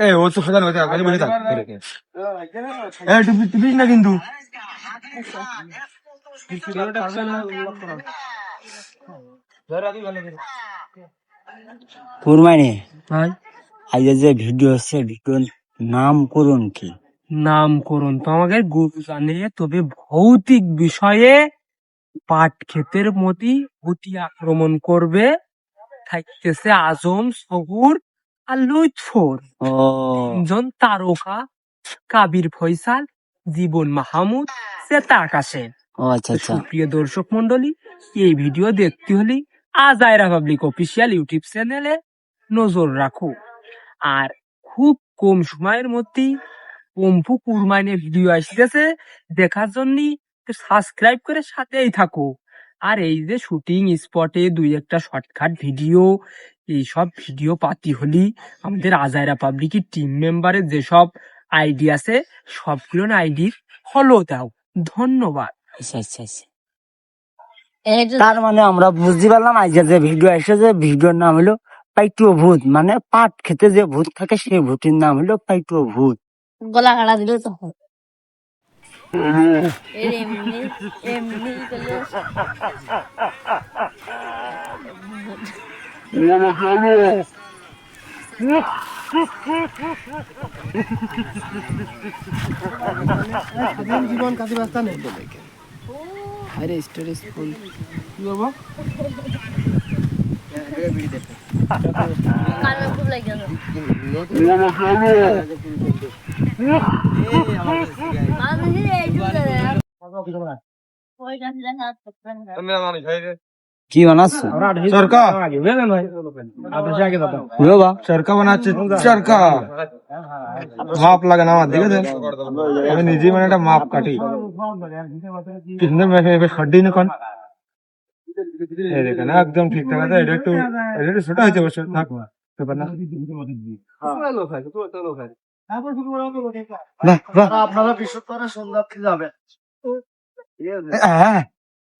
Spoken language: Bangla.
এ ও তো সোজা নয় আগে বলে এ টুপি টুপি না কিন্তু। কুরমানি আজ যে ভিডিও আছে ভিডিওর নাম করুন কি? নামকরণ তো আমাদের গুরু জানে তবে ভৌতিক বিষয়ে পাট ক্ষেতের মতি অতি আক্রমণ করবে। থাকতেছে আজম সহুর আর লুৎফর ও। তিনজন তারকা কাবির ফয়সাল জীবন মাহমুদ শ্বেতা আকাশে ও আচ্ছা আচ্ছা। সুপ্রিয় দর্শক মন্ডলী এই ভিডিও দেখতে হলে আজাইরা পাবলিক অফিসিয়াল ইউটিউব চ্যানেলে নজর রাখো। আর খুব কম সময়ের মধ্যেই পম্পু কুরমাইনের ভিডিও আসতেছে দেখার জন্য সাবস্ক্রাইব করে সাথেই থাকো। আর এই যে শুটিং স্পটে দুই একটা শর্টকাট ভিডিও এইসব ভিডিও পাতি হলি আমাদের আজাইরা পাবলিকের টিম মেম্বারের যেসব আইডি আছে সবগুলো আইডি ফলো দাও। ধন্যবাদ। আচ্ছা আচ্ছা আচ্ছা। তার মানে আমরা বুঝতে পারলাম আজ যে ভিডিও এসেছে ভিডিওর নাম হলো পাইটু ভূত। মানে পাট খেতে যে ভূত থাকে সেই ভূতের নাম হলো পাইটু ভূত। গলা কাটা দিল তো এর এমনি এমনি করলে জীবন কাজে ব্যস্ত নেই বাবা কানে খুব দেখা কি বানাচ্ছ? চরকা। বাবা চরকা বানাচ্ছে চরকা। মাপ লাগে না আমার দেখেছেন আমি নিজেই মানে একটা মাপ কাটি। কি? সুন্দর মেপে মেপে সর্দি না কোন? দেখেন একদম ঠিকঠাক আছে। এটা একটু এটা একটু ছোট হয়েছে অবশ্য। থাক ব্যাপার না। বাহ, বাহ। আপনারা বৃহস্পতিবার যাবেন। হ্যাঁ।